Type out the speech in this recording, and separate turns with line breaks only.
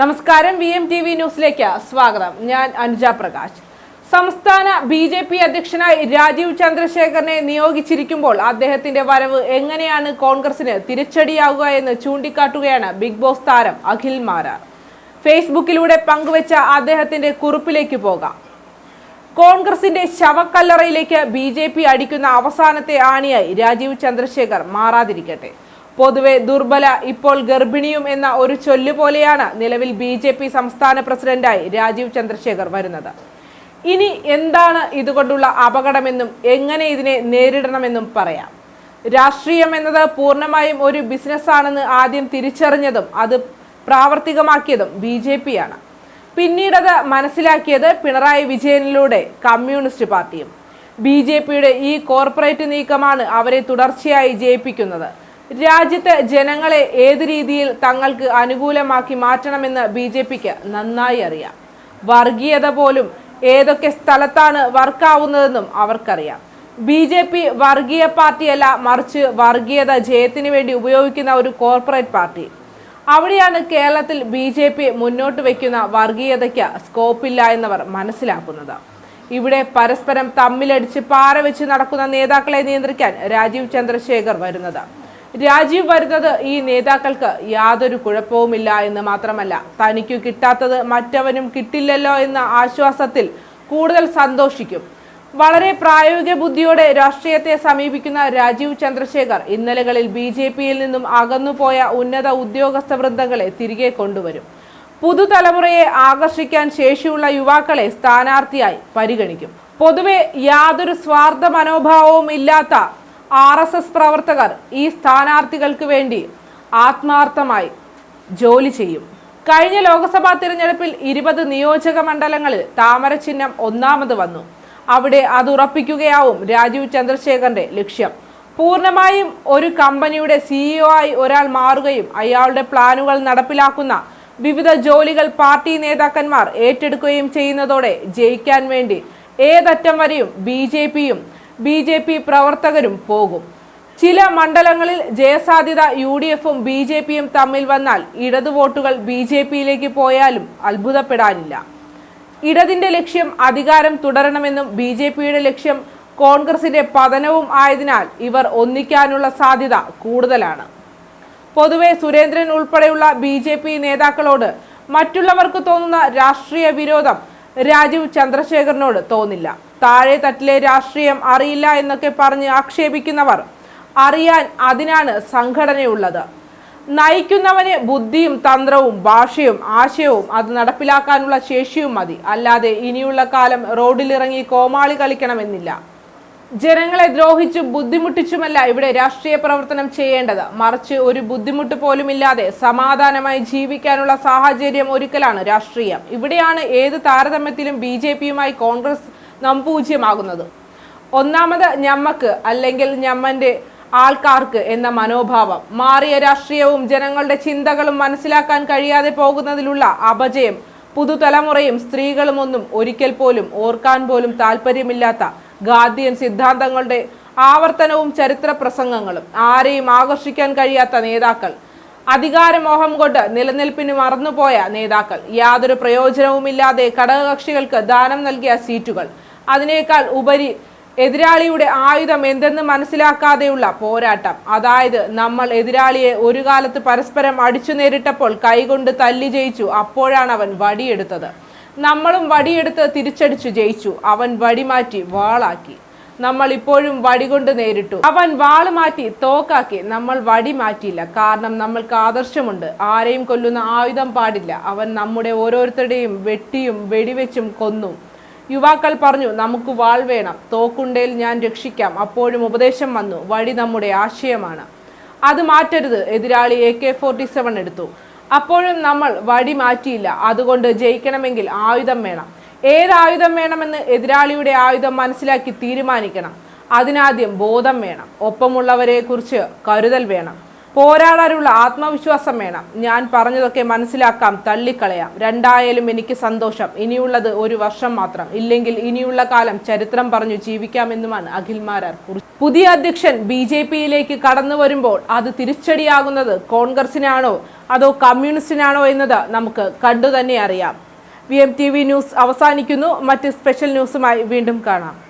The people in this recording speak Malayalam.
നമസ്കാരം വി എം ടി വി ന്യൂസിലേക്ക് സ്വാഗതം. ഞാൻ അനുജ പ്രകാശ്. സംസ്ഥാന ബി ജെ പി അധ്യക്ഷനായി രാജീവ് ചന്ദ്രശേഖരനെ നിയോഗിച്ചിരിക്കുമ്പോൾ അദ്ദേഹത്തിന്റെ വരവ് എങ്ങനെയാണ് കോൺഗ്രസിന് തിരിച്ചടിയാവുക എന്ന് ചൂണ്ടിക്കാട്ടുകയാണ് ബിഗ് ബോസ് താരം അഖിൽ മാരാർ. ഫേസ്ബുക്കിലൂടെ പങ്കുവച്ച അദ്ദേഹത്തിന്റെ കുറിപ്പിലേക്ക് പോകാം. കോൺഗ്രസിന്റെ ശവക്കല്ലറയിലേക്ക് ബി ജെ പി അടിക്കുന്ന അവസാനത്തെ ആണിയായി രാജീവ് ചന്ദ്രശേഖർ മാറാതിരിക്കട്ടെ. പൊതുവെ ദുർബല ഇപ്പോൾ ഗർഭിണിയും എന്ന ഒരു ചൊല്ലു പോലെയാണ് നിലവിൽ ബി ജെ പി സംസ്ഥാന പ്രസിഡന്റായി രാജീവ് ചന്ദ്രശേഖർ വരുന്നത്. ഇനി എന്താണ് ഇതുകൊണ്ടുള്ള അപകടമെന്നും എങ്ങനെ ഇതിനെ നേരിടണമെന്നും പറയാം. രാഷ്ട്രീയം എന്നത് പൂർണമായും ഒരു ബിസിനസ്സാണെന്ന് ആദ്യം തിരിച്ചറിഞ്ഞതും അത് പ്രാവർത്തികമാക്കിയതും ബി ജെ പി ആണ് പിന്നീടത് മനസ്സിലാക്കിയത് പിണറായി വിജയനിലൂടെ കമ്മ്യൂണിസ്റ്റ് പാർട്ടിയും. ബി ജെ പിയുടെ ഈ കോർപ്പറേറ്റ് നീക്കമാണ് അവരെ തുടർച്ചയായി ജയിപ്പിക്കുന്നത്. രാജ്യത്തെ ജനങ്ങളെ ഏത് രീതിയിൽ തങ്ങൾക്ക് അനുകൂലമാക്കി മാറ്റണമെന്ന് ബി ജെ പിക്ക് നന്നായി അറിയാം. വർഗീയത പോലും ഏതൊക്കെ സ്ഥലത്താണ് വർക്കാവുന്നതെന്നും അവർക്കറിയാം. ബി ജെ പി വർഗീയ പാർട്ടിയല്ല മറിച്ച് വർഗീയത ജയത്തിന് വേണ്ടി ഉപയോഗിക്കുന്ന ഒരു കോർപ്പറേറ്റ് പാർട്ടി. അവിടെയാണ് കേരളത്തിൽ ബി ജെ പി മുന്നോട്ട് വയ്ക്കുന്ന വർഗീയതയ്ക്ക് സ്കോപ്പില്ല എന്നവർ മനസ്സിലാക്കുന്നത്. ഇവിടെ പരസ്പരം തമ്മിലടിച്ച് പാറ വെച്ച് നടക്കുന്ന നേതാക്കളെ നിയന്ത്രിക്കാൻ രാജീവ് ചന്ദ്രശേഖർ വരുന്നത്. രാജീവ് വരുന്നത് ഈ നേതാക്കൾക്ക് യാതൊരു കുഴപ്പവുമില്ല എന്ന് മാത്രമല്ല. തനിക്കു കിട്ടാത്തത് മറ്റവനും കിട്ടില്ലല്ലോ എന്ന ആശ്വാസത്തിൽ കൂടുതൽ സന്തോഷിക്കും. വളരെ പ്രായോഗിക ബുദ്ധിയോടെ രാഷ്ട്രീയത്തെ സമീപിക്കുന്ന രാജീവ് ചന്ദ്രശേഖർ ഇന്നലകളിൽ ബി ജെ പിയിൽ നിന്നും അകന്നുപോയ ഉന്നത ഉദ്യോഗസ്ഥ വൃന്ദങ്ങളെ തിരികെ കൊണ്ടുവരും. പുതുതലമുറയെ ആകർഷിക്കാൻ ശേഷിയുള്ള യുവാക്കളെ സ്ഥാനാർത്ഥിയായി പരിഗണിക്കും. പൊതുവെ യാതൊരു സ്വാർത്ഥ മനോഭാവവും ഇല്ലാത്ത ആർ എസ് എസ് പ്രവർത്തകർ ഈ സ്ഥാനാർത്ഥികൾക്ക് വേണ്ടി ആത്മാർത്ഥമായി ജോലി ചെയ്യും. കഴിഞ്ഞ ലോക്സഭാ തിരഞ്ഞെടുപ്പിൽ ഇരുപത് നിയോജക മണ്ഡലങ്ങളിൽ താമര ചിഹ്നം ഒന്നാമത് വന്നു. അവിടെ അത് ഉറപ്പിക്കുകയാവും രാജീവ് ചന്ദ്രശേഖറിന്റെ ലക്ഷ്യം. പൂർണമായും ഒരു കമ്പനിയുടെ സിഇഒ ആയി ഒരാൾ മാറുകയും അയാളുടെ പ്ലാനുകൾ നടപ്പിലാക്കുന്ന വിവിധ ജോലികൾ പാർട്ടി നേതാക്കന്മാർ ഏറ്റെടുക്കുകയും ചെയ്യുന്നതോടെ ജയിക്കാൻ വേണ്ടി ഏതറ്റം വരെയും ബി ജെ പിയും ബി ജെ പി പ്രവർത്തകരും പോകും. ചില മണ്ഡലങ്ങളിൽ ജയസാധ്യത യു ഡി എഫും ബി ജെ പിയും തമ്മിൽ വന്നാൽ ഇടത് വോട്ടുകൾ ബി ജെ പിയിലേക്ക് പോയാലും അത്ഭുതപ്പെടാനില്ല. ഇടതിന്റെ ലക്ഷ്യം അധികാരം തുടരണമെന്നും ബി ജെ പിയുടെ ലക്ഷ്യം കോൺഗ്രസിന്റെ പതനവും ആയതിനാൽ ഇവർ ഒന്നിക്കാനുള്ള സാധ്യത കൂടുതലാണ്. പൊതുവെ സുരേന്ദ്രൻ ഉൾപ്പെടെയുള്ള ബി ജെ പി നേതാക്കളോട് മറ്റുള്ളവർക്ക് തോന്നുന്ന രാഷ്ട്രീയ വിരോധം രാജീവ് ചന്ദ്രശേഖരനോട് തോന്നില്ല. താഴെ തട്ടിലെ രാഷ്ട്രീയം അറിയില്ല എന്നൊക്കെ പറഞ്ഞ് ആക്ഷേപിക്കുന്നവർ അറിയാൻ അതിനാണ് സംഘടനയുള്ളത്. നയിക്കുന്നവന് ബുദ്ധിയും തന്ത്രവും ഭാഷയും ആശയവും അത് നടപ്പിലാക്കാനുള്ള ശേഷിയും മതി. അല്ലാതെ ഇനിയുള്ള കാലം റോഡിലിറങ്ങി കോമാളി കളിക്കണമെന്നില്ല. ജനങ്ങളെ ദ്രോഹിച്ചും ബുദ്ധിമുട്ടിച്ചുമല്ല ഇവിടെ രാഷ്ട്രീയ പ്രവർത്തനം ചെയ്യേണ്ടത്. മറിച്ച് ഒരു ബുദ്ധിമുട്ട് പോലുമില്ലാതെ സമാധാനമായി ജീവിക്കാനുള്ള സാഹചര്യം ഒരുക്കലാണ് രാഷ്ട്രീയം. ഇവിടെയാണ് ഏത് താരതമ്യത്തിലും ബി ജെ പിയുമായി പൂജ്യമാകുന്നത് ഒന്നാമത് ഞമ്മക്ക് അല്ലെങ്കിൽ ഞമ്മന്റെ ആൾക്കാർക്ക് എന്ന മനോഭാവം മാറിയ രാഷ്ട്രീയവും ജനങ്ങളുടെ ചിന്തകളും മനസ്സിലാക്കാൻ കഴിയാതെ പോകുന്നതിലുള്ള അപജയം പുതുതലമുറയും സ്ത്രീകളും ഒന്നും ഒരിക്കൽ പോലും ഓർക്കാൻ പോലും താല്പര്യമില്ലാത്ത ഗാന്ധിയൻ സിദ്ധാന്തങ്ങളുടെ ആവർത്തനവും ചരിത്ര പ്രസംഗങ്ങളും ആരെയും ആകർഷിക്കാൻ കഴിയാത്ത നേതാക്കൾ അധികാരമോഹം കൊണ്ട് നിലനിൽപ്പിന് മറന്നുപോയ നേതാക്കൾ. യാതൊരു പ്രയോജനവുമില്ലാതെ ഘടകകക്ഷികൾക്ക് ദാനം നൽകിയ സീറ്റുകൾ. അതിനേക്കാൾ ഉപരി എതിരാളിയുടെ ആയുധം എന്തെന്ന് മനസ്സിലാക്കാതെയുള്ള പോരാട്ടം. അതായത് നമ്മൾ എതിരാളിയെ ഒരു കാലത്ത് പരസ്പരം അടിച്ചു നേരിട്ടപ്പോൾ കൈകൊണ്ട് തല്ലി ജയിച്ചു അപ്പോഴാണ് അവൻ വടിയെടുത്തത്. നമ്മളും വടിയെടുത്ത് തിരിച്ചടിച്ചു ജയിച്ചു. അവൻ വടി മാറ്റി വാളാക്കി. നമ്മൾ ഇപ്പോഴും വടി കൊണ്ട് നേരിട്ടു. അവൻ വാൾ മാറ്റി തോക്കാക്കി നമ്മൾ വടി മാറ്റിയില്ല. കാരണം നമ്മൾക്ക് ആദർശമുണ്ട്. ആരെയും കൊല്ലുന്ന ആയുധം പാടില്ല. അവൻ നമ്മുടെ ഓരോരുത്തരുടെയും വെട്ടിയും വെടിവെച്ചും കൊന്നു. യുവാക്കൾ പറഞ്ഞു നമുക്ക് വാൾ വേണം. തോക്കുണ്ടേൽ ഞാൻ രക്ഷിക്കാം. അപ്പോഴും ഉപദേശം വന്നു. വടി നമ്മുടെ ആശയമാണ്. അത് മാറ്റരുത്. എതിരാളി എ കെ ഫോർട്ടി സെവൻ എടുത്തു. അപ്പോഴും നമ്മൾ വടി മാറ്റിയില്ല. അതുകൊണ്ട് ജയിക്കണമെങ്കിൽ ആയുധം വേണം. ഏത് ആയുധം വേണമെന്ന് എതിരാളിയുടെ ആയുധം മനസ്സിലാക്കി തീരുമാനിക്കണം. അതിനാദ്യം ബോധം വേണം. ഒപ്പമുള്ളവരെ കുറിച്ച് കരുതൽ വേണം. പോരാടാനുള്ള ആത്മവിശ്വാസം വേണം. ഞാൻ പറഞ്ഞതൊക്കെ മനസ്സിലാക്കാം തള്ളിക്കളയാം. രണ്ടായാലും എനിക്ക് സന്തോഷം. ഇനിയുള്ളത് ഒരു വർഷം മാത്രം. ഇല്ലെങ്കിൽ ഇനിയുള്ള കാലം ചരിത്രം പറഞ്ഞു ജീവിക്കാമെന്നുമാണ് അഖിൽമാരാർ കുറിച്ചത് പുതിയ അധ്യക്ഷൻ ബി ജെ പിയിലേക്ക് കടന്നു വരുമ്പോൾ അത് തിരിച്ചടിയാകുന്നത് കോൺഗ്രസിനാണോ അതോ കമ്മ്യൂണിസ്റ്റിനാണോ എന്നത് നമുക്ക് കണ്ടു തന്നെ അറിയാം. V M T V news അവസാനിക്കുന്നു. മറ്റ് സ്പെഷ്യൽ ന്യൂസുമായി വീണ്ടും കാണാം.